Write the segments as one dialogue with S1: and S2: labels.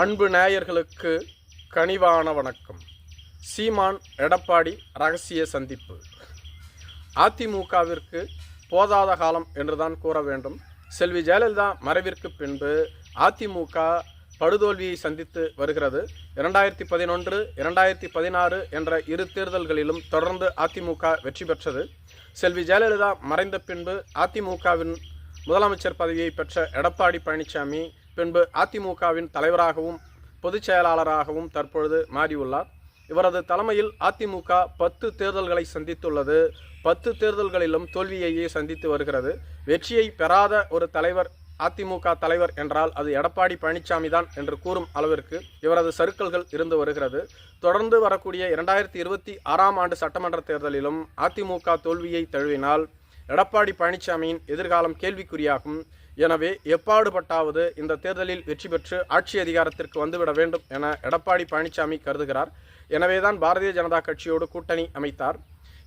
S1: அன்பு நேயர்களுக்கு கனிவான வணக்கம். சீமான் எடப்பாடி ரகசிய சந்திப்பு. அதிமுகவிற்கு போதாத காலம் என்றுதான் கூற வேண்டும். செல்வி ஜெயலலிதா மறைவிற்கு பின்பு அதிமுக படுதோல்வியை சந்தித்து வருகிறது. இரண்டாயிரத்தி பதினொன்று இரண்டாயிரத்தி பதினாறு என்ற இரு தேர்தல்களிலும் தொடர்ந்து அதிமுக வெற்றி பெற்றது. செல்வி ஜெயலலிதா மறைந்த பின்பு அதிமுகவின் முதலமைச்சர் பதவியை பெற்ற எடப்பாடி பழனிசாமி பின்பு அதிமுகவின் தலைவராகவும் பொதுச் செயலாளராகவும் தற்பொழுது மாறியுள்ளார். இவரது தலைமையில் அதிமுக பத்து தேர்தல்களை சந்தித்துள்ளது. பத்து தேர்தல்களிலும் தோல்வியையே சந்தித்து வருகிறது. வெற்றியை பெறாத ஒரு தலைவர் அதிமுக தலைவர் என்றால் அது எடப்பாடி பழனிசாமி தான் என்று கூறும் அளவிற்கு இவரது சருக்கல்கள் இருந்து வருகிறது. தொடர்ந்து வரக்கூடிய இரண்டாயிரத்தி இருபத்தி ஆறாம் ஆண்டு சட்டமன்ற தேர்தலிலும் அதிமுக தோல்வியை தழுவினால் எடப்பாடி பழனிசாமியின் எதிர்காலம் கேள்விக்குறியாகும். எனவே எப்பாடுபட்டாவது இந்த தேர்தலில் வெற்றி பெற்று ஆட்சி அதிகாரத்திற்கு வந்துவிட வேண்டும் என எடப்பாடி பழனிசாமி கருதுகிறார். எனவேதான் பாரதிய ஜனதா கட்சியோடு கூட்டணி அமைத்தார்.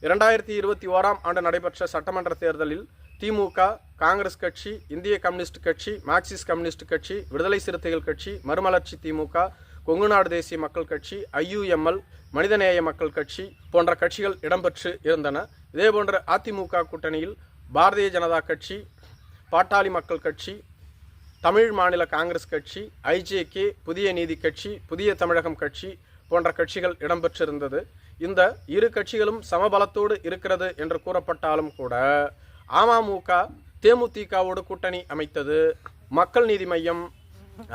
S1: இரண்டாயிரத்தி இருபத்தி ஓராம் ஆண்டு நடைபெற்ற சட்டமன்ற தேர்தலில் திமுக காங்கிரஸ் கட்சி இந்திய கம்யூனிஸ்ட் கட்சி மார்க்சிஸ்ட் கம்யூனிஸ்ட் கட்சி விடுதலை சிறுத்தைகள் கட்சி மறுமலர்ச்சி திமுக கொங்குநாடு தேசிய மக்கள் கட்சி ஐயுஎம்எல் மனிதநேய மக்கள் கட்சி போன்ற கட்சிகள் இடம்பெற்று இருந்தன. இதேபோன்று அதிமுக கூட்டணியில் பாரதிய ஜனதா கட்சி பாட்டாளி மக்கள் கட்சி தமிழ் மாநில காங்கிரஸ் கட்சி ஐஜேகே புதிய நீதி கட்சி புதிய தமிழகம் கட்சி போன்ற கட்சிகள் இடம்பெற்றிருந்தது. இந்த இரு கட்சிகளும் சமபலத்தோடு இருக்கிறது என்று கூறப்பட்டாலும் கூட அமமுக தேமுதிகவோடு கூட்டணி அமைத்தது. மக்கள் நீதி மையம்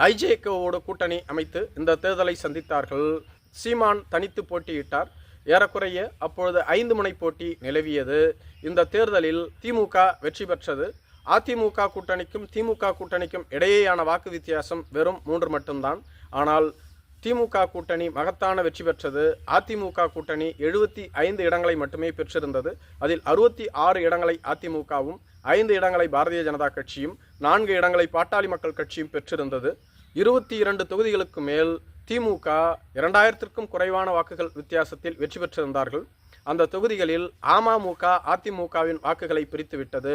S1: ஐஜேகோவோடு கூட்டணி அமைத்து இந்த தேர்தலை சந்தித்தார்கள். சீமான் தனித்து போட்டியிட்டார். ஏறக்குறைய அப்பொழுது ஐந்து முனை போட்டி நிலவியது. இந்த தேர்தலில் திமுக வெற்றி பெற்றது. அதிமுக கூட்டணிக்கும் திமுக கூட்டணிக்கும் இடையேயான வாக்கு வித்தியாசம் வெறும் மூன்று மட்டும்தான். ஆனால் திமுக கூட்டணி மகத்தான வெற்றி பெற்றது. அதிமுக கூட்டணி எழுபத்தி ஐந்து இடங்களை மட்டுமே பெற்றிருந்தது. அதில் அறுபத்தி ஆறு இடங்களை அதிமுகவும் ஐந்து இடங்களை பாரதிய ஜனதா கட்சியும் நான்கு இடங்களை பாட்டாளி மக்கள் கட்சியும் பெற்றிருந்தது. இருபத்தி இரண்டு தொகுதிகளுக்கு மேல் திமுக இரண்டாயிரத்திற்கும் குறைவான வாக்குகள் வித்தியாசத்தில் வெற்றி பெற்றிருந்தார்கள். அந்த தொகுதிகளில் அமமுக அதிமுகவின் வாக்குகளை பிரித்துவிட்டது.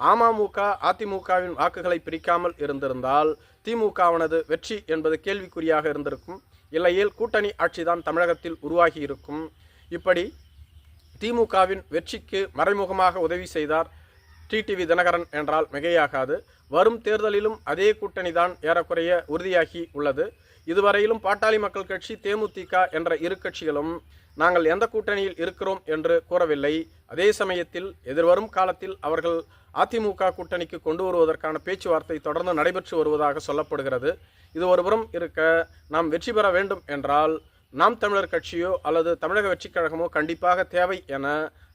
S1: அமமுக அதிமுகவின் வாக்குகளை பிரிக்காமல் இருந்திருந்தால் திமுகவானது வெற்றி என்பது கேள்விக்குறியாக இருந்திருக்கும். இல்லையில் கூட்டணி ஆட்சிதான் தமிழகத்தில் உருவாகி இருக்கும். இப்படி திமுகவின் வெற்றிக்கு மறைமுகமாக உதவி செய்தார் டிடிவி தினகரன் என்றால் மிகையாகாது. வரும் தேர்தலிலும் அதே கூட்டணி தான் ஏறக்குறைய உறுதியாகி உள்ளது. இதுவரையிலும் பாட்டாளி மக்கள் கட்சி தேமுதிக என்ற இரு கட்சிகளும் நாங்கள் எந்த கூட்டணியில் இருக்கிறோம் என்று கூறவில்லை. அதே சமயத்தில் எதிர்வரும் காலத்தில் அவர்கள் அதிமுக கூட்டணிக்கு கொண்டு வருவதற்கான பேச்சுவார்த்தை தொடர்ந்து நடைபெற்று வருவதாக சொல்லப்படுகிறது. இது ஒருபுறம் இருக்க நாம் வெற்றி பெற வேண்டும் என்றால் நாம் தமிழர் கட்சியோ அல்லது தமிழக வெற்றிக் கழகமோ கண்டிப்பாக தேவை என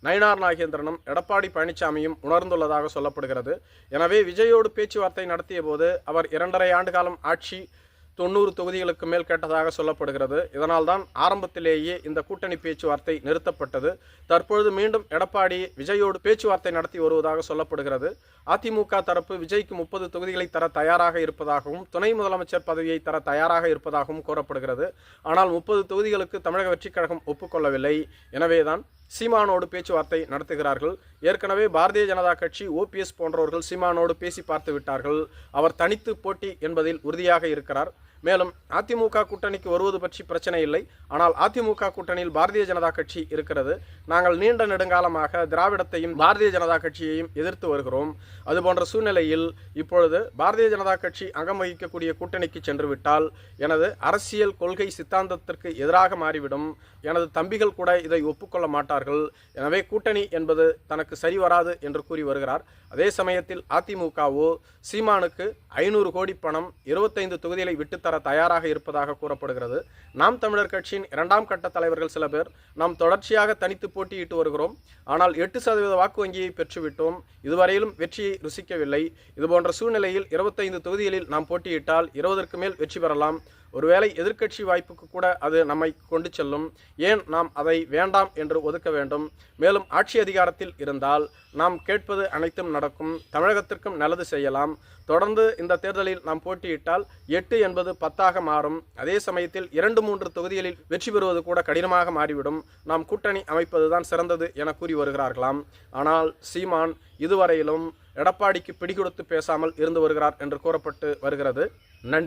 S1: நயினார் நாகேந்திரனும் எடப்பாடி பழனிசாமியும் உணர்ந்துள்ளதாக சொல்லப்படுகிறது. எனவே விஜயோடு பேச்சுவார்த்தை நடத்திய போது அவர் இரண்டரை ஆண்டு காலம் ஆட்சி தொண்ணூறு தொகுதிகளுக்கு மேல் கேட்டதாக சொல்லப்படுகிறது. இதனால்தான் ஆரம்பத்திலேயே இந்த கூட்டணி பேச்சுவார்த்தை நிறுத்தப்பட்டது. தற்பொழுது மீண்டும் எடப்பாடி விஜயோடு பேச்சுவார்த்தை நடத்தி வருவதாக சொல்லப்படுகிறது. அதிமுக தரப்பு விஜய்க்கு முப்பது தொகுதிகளை தர தயாராக இருப்பதாகவும் துணை முதலமைச்சர் பதவியை தர தயாராக இருப்பதாகவும் கூறப்படுகிறது. ஆனால் முப்பது தொகுதிகளுக்கு தமிழக வெற்றிக் கழகம் ஒப்புக்கொள்ளவில்லை. எனவேதான் சீமானோடு பேச்சுவார்த்தை நடத்துகிறார்கள். ஏற்கனவே பாரதிய ஜனதா கட்சி ஓபிஎஸ் போன்றவர்கள் சீமானோடு பேசி பார்த்து விட்டார்கள். அவர் தனித்து போட்டி என்பதில் உறுதியாக இருக்கிறார். மேலும் அதிமுக கூட்டணிக்கு வருவது பற்றி பிரச்சனை இல்லை. ஆனால் அதிமுக கூட்டணியில் பாரதிய ஜனதா கட்சி இருக்கிறது. நாங்கள் நீண்ட நெடுங்காலமாக திராவிடத்தையும் பாரதிய ஜனதா கட்சியையும் எதிர்த்து வருகிறோம். அதுபோன்ற சூழ்நிலையில் இப்பொழுது பாரதிய ஜனதா கட்சி அங்கம் வகிக்கக்கூடிய கூட்டணிக்கு சென்று விட்டால் எனது அரசியல் கொள்கை சித்தாந்தத்திற்கு எதிராக மாறிவிடும். எனது தம்பிகள் கூட இதை ஒப்புக்கொள்ள மாட்டார் வருகிறார்கள் எனவே கூட்டணி என்பது தனக்கு சரி வராது என்று கூறி வருகிறார். அதே சமயத்தில் அதிமுகவோ சீமானுக்கு ஐநூறு கோடி பணம் இருபத்தைந்து தொகுதிகளை விட்டுத்தர தயாராக இருப்பதாக கூறப்படுகிறது. நாம் தமிழர் கட்சியின் இரண்டாம் கட்ட தலைவர்கள் சில பேர் நாம் தொடர்ச்சியாக தனித்து போட்டியிட்டு வருகிறோம். ஆனால் எட்டு சதவீத வாக்கு வங்கியை பெற்றுவிட்டோம். இதுவரையிலும் வெற்றியை ருசிக்கவில்லை. இதுபோன்ற சூழ்நிலையில் இருபத்தைந்து தொகுதிகளில் நாம் போட்டியிட்டால் இருபதற்கு மேல் வெற்றி பெறலாம். ஒருவேளை எதிர்க்கட்சி வாய்ப்புக்கு கூட அது நம்மை கொண்டு செல்லும். ஏன் நாம் அதை வேண்டாம் என்று ஒதுக்க வேண்டும்? மேலும் ஆட்சி அதிகாரத்தில் இருந்தால் நாம் கேட்பது அனைத்தும் நடக்கும். தமிழகத்திற்கும் நல்லது செய்யலாம். தொடர்ந்து இந்த தேர்தலில் நாம் போட்டியிட்டால் எட்டு என்பது பத்தாக மாறும். அதே சமயத்தில் இரண்டு மூன்று தொகுதிகளில் வெற்றி பெறுவது கூட கடினமாக மாறிவிடும். நாம் கூட்டணி அமைப்பதுதான் சிறந்தது என கூறி வருகிறார்களாம். ஆனால் சீமான் இதுவரையிலும் எடப்பாடிக்கு பிடிகொடுத்து பேசாமல் இருந்து வருகிறார் என்று கூறப்பட்டு வருகிறது. நன்றி.